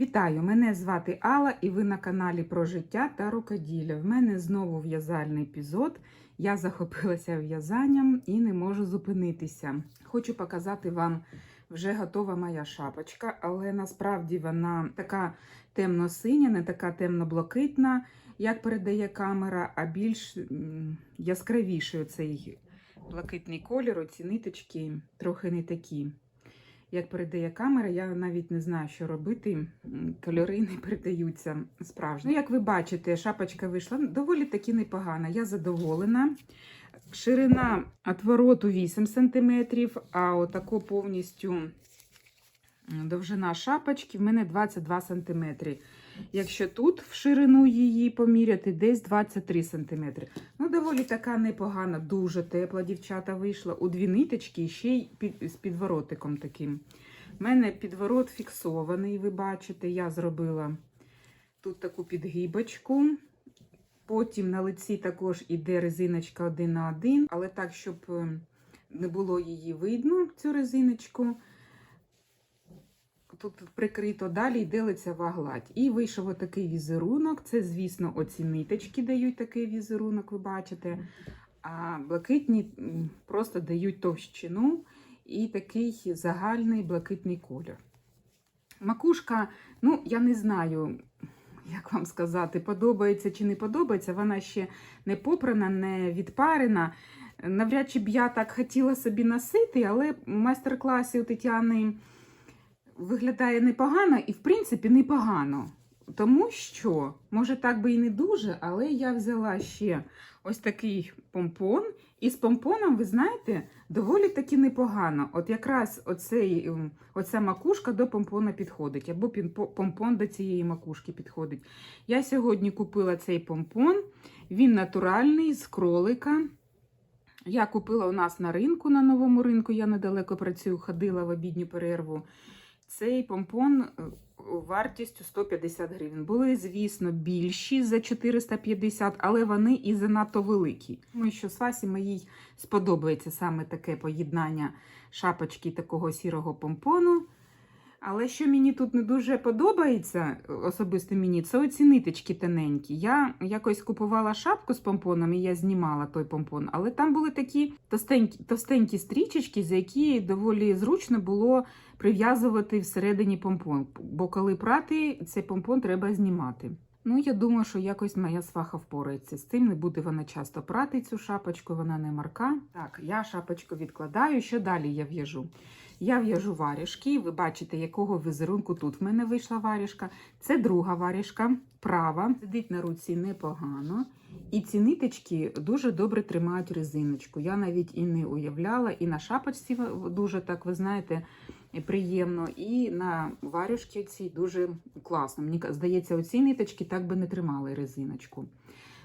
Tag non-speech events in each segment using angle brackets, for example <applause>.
Вітаю! Мене звати Алла і ви на каналі про життя та рукоділля. В мене знову в'язальний епізод. Я захопилася в'язанням і не можу зупинитися. Хочу показати вам вже готова моя шапочка, але насправді вона така темно-синя, не така темно-блакитна, як передає камера, а більш м, яскравіший цей блакитний колір, оці ниточки трохи не такі. Як передає камера, я навіть не знаю, що робити. Кольори не передаються справжні. Ну, як ви бачите, шапочка вийшла доволі таки непогана. Я задоволена. Ширина отвороту 8 см, а отако повністю довжина шапочки в мене 22 см. Якщо тут в ширину її поміряти, десь 23 см. Ну, доволі така непогана, дуже тепла дівчата вийшла. У дві ниточки ще й під, з підворотиком таким. У мене підворот фіксований, ви бачите, я зробила тут таку підгибочку. Потім на лиці також іде резиночка один на один, але так, щоб е, не було її видно, цю резиночку. Тут прикрито, далі йде лицева гладь. І вийшов отакий візерунок. Це, звісно, оці ниточки дають такий візерунок, ви бачите. А блакитні просто дають товщину і такий загальний блакитний колір. Макушка, ну, я не знаю, як вам сказати, подобається чи не подобається. Вона ще не попрана, не відпарена. Навряд чи б я так хотіла собі носити, але в майстер-класі у Тетяни виглядає непогано і, в принципі, непогано. Тому що, може, так би і не дуже, але я взяла ще ось такий помпон. І з помпоном, ви знаєте, доволі таки непогано. От якраз оцей, оця макушка до помпона підходить, або помпон до цієї макушки підходить. Я сьогодні купила цей помпон, він натуральний, з кролика. Я купила у нас на ринку, на новому ринку, я недалеко працюю, ходила в обідню перерву. Цей помпон е, вартістю 150 гривень. Були, звісно, більші за 450, але вони і занадто великі. Думаю, що Свасі моїй сподобається саме таке поєднання шапочки такого сірого помпону. Але що мені тут не дуже подобається, особисто мені, це оці ниточки тоненькі. Я якось купувала шапку з помпоном, і я знімала той помпон, але там були такі товстенькі, товстенькі стрічечки, за які доволі зручно було прив'язувати всередині помпон. Бо коли прати, цей помпон треба знімати. Ну, я думаю, що якось моя сваха впорається з цим. Не буде вона часто прати цю шапочку, вона не марка. Так, я шапочку відкладаю. Що далі я в'яжу? Я в'яжу варішки. Ви бачите, якого візерунку тут в мене вийшла варішка. Це друга варішка, права. Сидить на руці непогано. І ці ниточки дуже добре тримають резиночку. Я навіть і не уявляла, і на шапочці дуже так, ви знаєте, приємно, і на варюшки цій дуже класно. Мені здається, оці ниточки так би не тримали резиночку.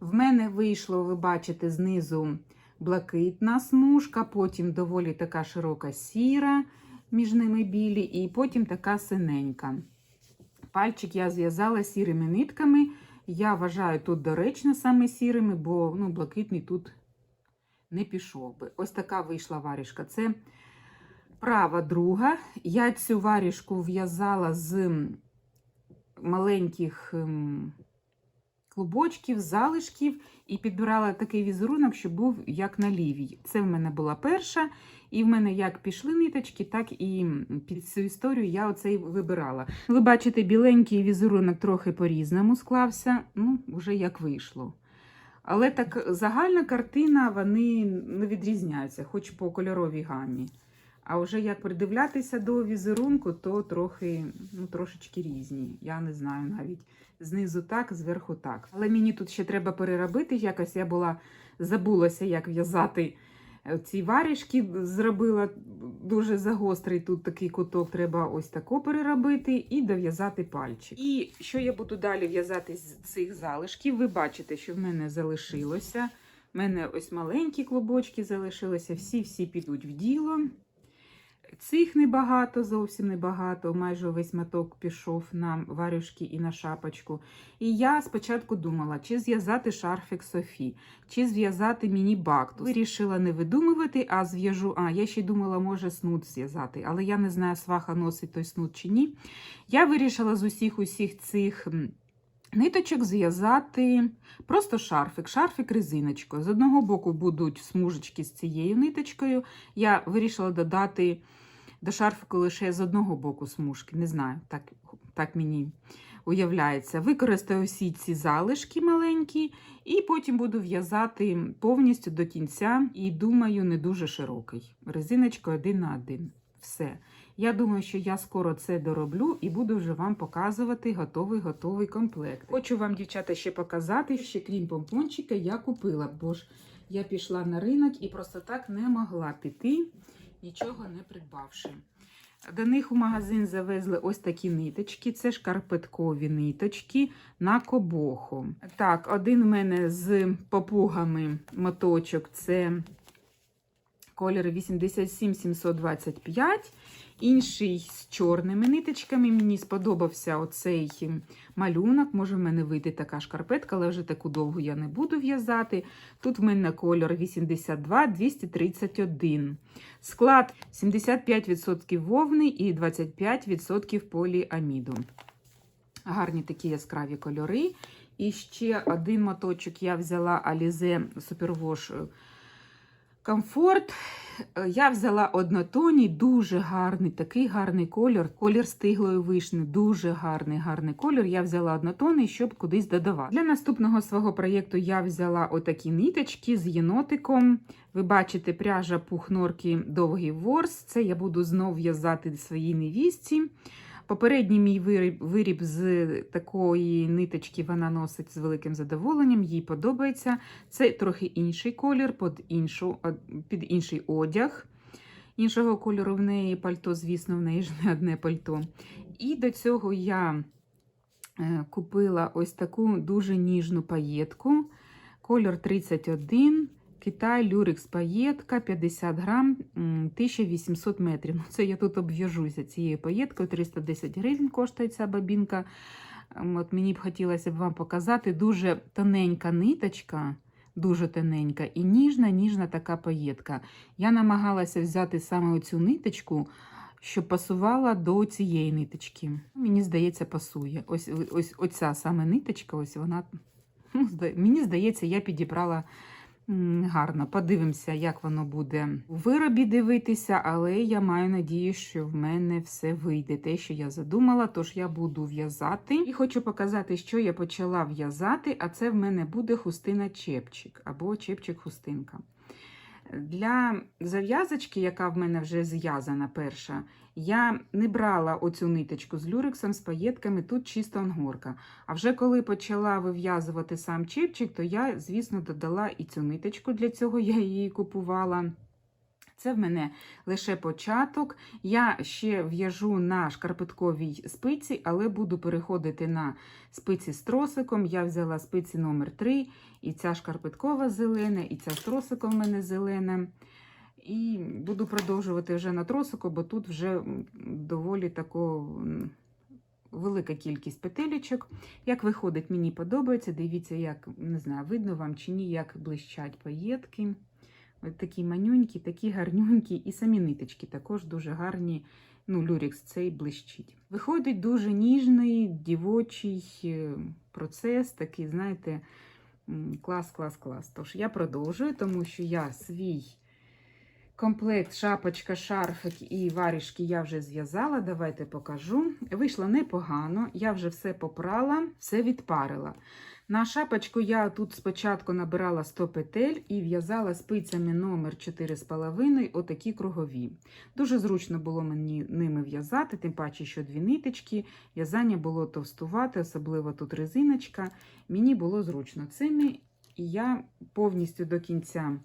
В мене вийшло, ви бачите, знизу блакитна смужка, потім доволі така широка сіра, між ними білі, і потім така синенька. Пальчик я зв'язала сірими нитками. Я вважаю тут доречно саме сірими, бо ну, блакитний тут не пішов би. Ось така вийшла варішка. Це права друга. Я цю варішку в'язала з маленьких ем, клубочків, залишків і підбирала такий візерунок, щоб був як на лівій. Це в мене була перша, і в мене як пішли ниточки, так і під цю історію я оцей вибирала. Ви бачите, біленький візерунок трохи по-різному склався, ну, вже як вийшло. Але так загальна картина, вони не відрізняються, хоч по кольоровій гамі. А вже як придивлятися до візерунку, то трохи, ну, трошечки різні. Я не знаю навіть знизу так, зверху так. Але мені тут ще треба переробити. Якось я була забулася, як в'язати е, ці варішки. Зробила дуже загострий тут такий куток, треба ось тако переробити і дов'язати пальчик. І що я буду далі в'язати з цих залишків? Ви бачите, що в мене залишилося. У мене ось маленькі клубочки залишилися, всі-всі підуть в діло. Цих небагато, зовсім небагато, майже весь моток пішов на варюшки і на шапочку. І я спочатку думала, чи зв'язати шарфик Софі, чи зв'язати міні-бактус. Вирішила не видумувати, а зв'яжу. А, я ще думала, може снуд зв'язати, але я не знаю, сваха носить той снуд чи ні. Я вирішила з усіх усіх цих. Ниточок зв'язати просто шарфик, шарфик резиночкою. З одного боку будуть смужечки з цією ниточкою. Я вирішила додати до шарфику лише з одного боку смужки. Не знаю, так, так мені уявляється. Використаю всі ці залишки маленькі, і потім буду в'язати повністю до кінця. І думаю, не дуже широкий. Резиночкою один на один. Все. Я думаю, що я скоро це дороблю і буду вже вам показувати готовий готовий комплект. Хочу вам, дівчата, ще показати, що крім помпончика, я купила, бо ж я пішла на ринок і просто так не могла піти, нічого не придбавши. До них у магазин завезли ось такі ниточки. Це шкарпеткові ниточки на кобоху. Так, один у мене з попугами моточок це колір 87725. Інший з чорними ниточками. Мені сподобався оцей малюнок. Може, в мене вийде така шкарпетка, але вже таку довгу я не буду в'язати. Тут в мене кольор 82-231. Склад 75% вовни і 25% поліаміду. Гарні такі яскраві кольори. І ще один моточок я взяла Alize Superwash Comfort. Я взяла однотоній, дуже гарний, такий гарний колір. Колір стиглої вишни, дуже гарний, гарний колір. Я взяла однотонний, щоб кудись додавати. Для наступного свого проєкту я взяла отакі ниточки з єнотиком. Ви бачите, пряжа пух норки довгий ворс. Це я буду знов в'язати своїй невістці. Попередній мій виріб, виріб з такої ниточки вона носить з великим задоволенням, їй подобається. Це трохи інший колір під, іншу, під інший одяг. Іншого кольору в неї пальто, звісно, в неї ж не одне пальто. І до цього я е, купила ось таку дуже ніжну паєтку. Кольор 31. Китай, люрекс паєтка 50 грам, 1800 метрів. Це я тут обв'яжуся цією паєткою. 310 гривень коштує ця бабінка. От Мені б хотілося б вам показати дуже тоненька ниточка, дуже тоненька і ніжна, ніжна така паєтка. Я намагалася взяти саме оцю ниточку, щоб пасувала до цієї ниточки. Мені здається, пасує. Ось ось оця саме ниточка, ось вона. Ну, Мені здається, я підібрала. Гарно, подивимося, як воно буде у виробі дивитися, але я маю надію, що в мене все вийде, те, що я задумала, тож я буду в'язати. І хочу показати, що я почала в'язати, а це в мене буде хустина-чепчик або чепчик-хустинка. Для зав'язочки, яка в мене вже зв'язана перша, я не брала оцю ниточку з люрексом, з паєтками, тут чисто ангорка. А вже коли почала вив'язувати сам чіпчик, то я, звісно, додала і цю ниточку, для цього я її купувала. Це в мене лише початок. Я ще в'яжу на шкарпетковій спиці, але буду переходити на спиці з тросиком. Я взяла спиці номер 3 і ця шкарпеткова зелена, і ця з тросиком в мене зелена. І буду продовжувати вже на тросику, бо тут вже доволі тако велика кількість петелечок. Як виходить, мені подобається. Дивіться, як не знаю, видно вам чи ні, як блищать паєтки. Такі манюнькі, такі гарнюнькі, і самі ниточки також дуже гарні. Ну, люрікс цей блищить. Виходить дуже ніжний, дівочий е, процес, такий, знаєте, клас, клас, клас. Тож я продовжую, тому що я свій комплект, шапочка, шарфик і варішки я вже зв'язала. Давайте покажу. Вийшло непогано, я вже все попрала, все відпарила. На шапочку я тут спочатку набирала 100 петель і в'язала спицями номер 4,5 отакі кругові. Дуже зручно було мені ними в'язати, тим паче, що дві ниточки. В'язання було товстувати, особливо тут резиночка. Мені було зручно цими, і я повністю до кінця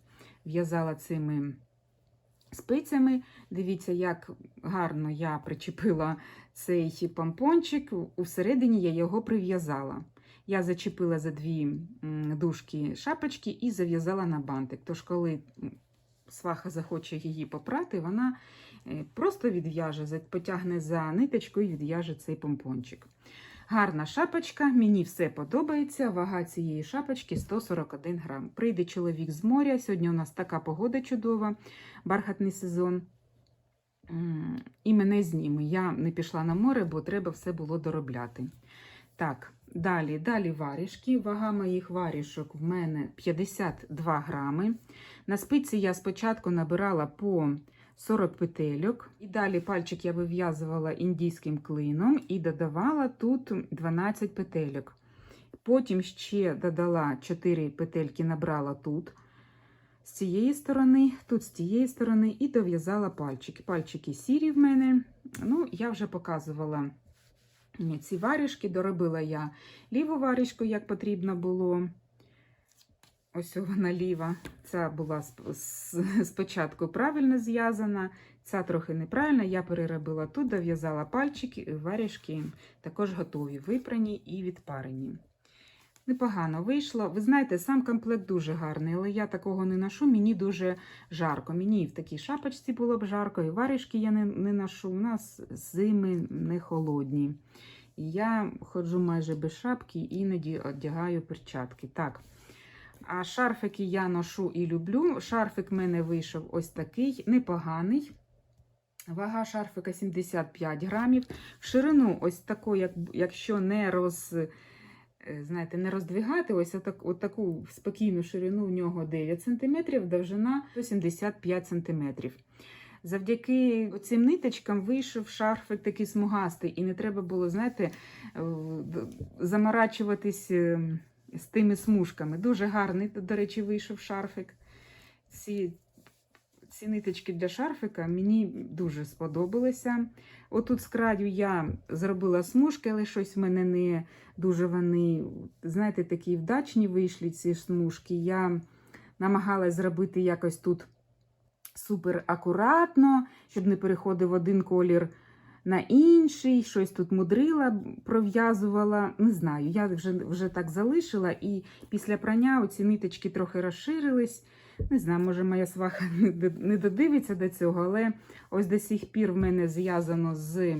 в'язала цими спицями. Дивіться, як гарно я причепила цей помпончик. Усередині я його прив'язала. Я зачепила за дві дужки шапочки і зав'язала на бантик. Тож, коли сваха захоче її попрати, вона е, просто відв'яже, потягне за ниточку і відв'яже цей помпончик. Гарна шапочка, мені все подобається. Вага цієї шапочки 141 грам. Прийде чоловік з моря. Сьогодні у нас така погода чудова, бархатний сезон. І мене зніме. Я не пішла на море, бо треба все було доробляти. Так, далі, далі варішки. Вага моїх варішок в мене 52 грами. На спиці я спочатку набирала по 40 петельок. І далі пальчик я вив'язувала індійським клином і додавала тут 12 петельок. Потім ще додала 4 петельки, набрала тут з цієї сторони, тут з цієї сторони, і дов'язала пальчики. Пальчики сірі в мене. Ну, я вже показувала ні, ці варішки. Доробила я ліву варішку, як потрібно було. Ось вона ліва. Ця була спочатку правильно зв'язана, ця трохи неправильно. Я переробила тут, дов'язала пальчики, варішки також готові, випрані і відпарені. Непогано вийшло. Ви знаєте, сам комплект дуже гарний, але я такого не ношу, мені дуже жарко. Мені і в такій шапочці було б жарко, і варішки я не, не ношу. У нас зими не холодні. Я ходжу майже без шапки, іноді одягаю перчатки. Так. А шарфики я ношу і люблю. Шарфик в мене вийшов ось такий, непоганий. Вага шарфика 75 грамів. В ширину, ось таку, як, якщо не роз, знаєте, не роздвигати, ось отак, отаку спокійну ширину в нього 9 см, довжина 175 см. Завдяки цим ниточкам вийшов шарфик такий смугастий, і не треба було, знаєте, е, заморачуватись е, з тими смужками. Дуже гарний, до речі, вийшов шарфик. Ці, ці ниточки для шарфика мені дуже сподобалися. Отут з краю я зробила смужки, але щось в мене не дуже вони, знаєте, такі вдачні вийшли ці смужки. Я намагалась зробити якось тут супер акуратно, щоб не переходив один колір на інший, щось тут мудрила, пров'язувала. Не знаю, я вже, вже так залишила, і після прання оці ниточки трохи розширились. Не знаю, може, моя сваха <laughs> не додивиться до цього, але ось до сих пір в мене зв'язано з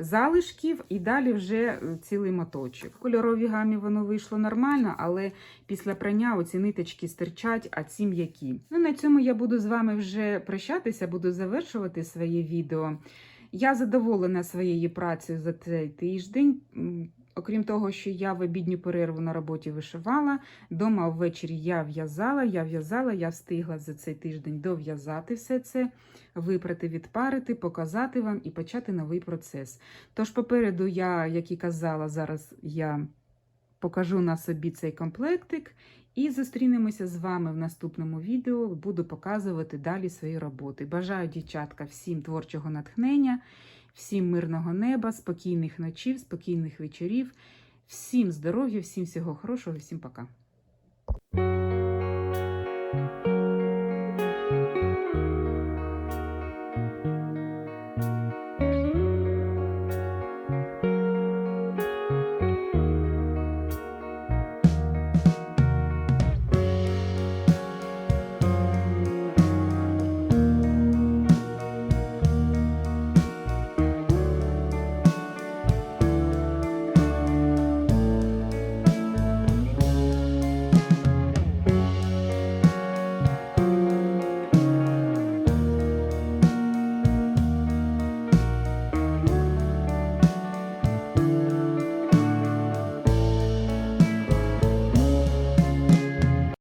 залишків і далі вже е, цілий моточок. В кольоровій гамі воно вийшло нормально, але після прання оці ниточки стирчать, а ці м'які. Ну, на цьому я буду з вами вже прощатися, буду завершувати своє відео. Я задоволена своєю працею за цей тиждень. Окрім того, що я в обідню перерву на роботі вишивала, дома ввечері я в'язала, я в'язала, я встигла за цей тиждень дов'язати все це, випрати, відпарити, показати вам і почати новий процес. Тож попереду я, як і казала, зараз я покажу на собі цей комплектик і зустрінемося з вами в наступному відео. Буду показувати далі свої роботи. Бажаю, дівчатка, всім творчого натхнення, всім мирного неба, спокійних ночів, спокійних вечорів, всім здоров'я, всім всього хорошого, всім пока.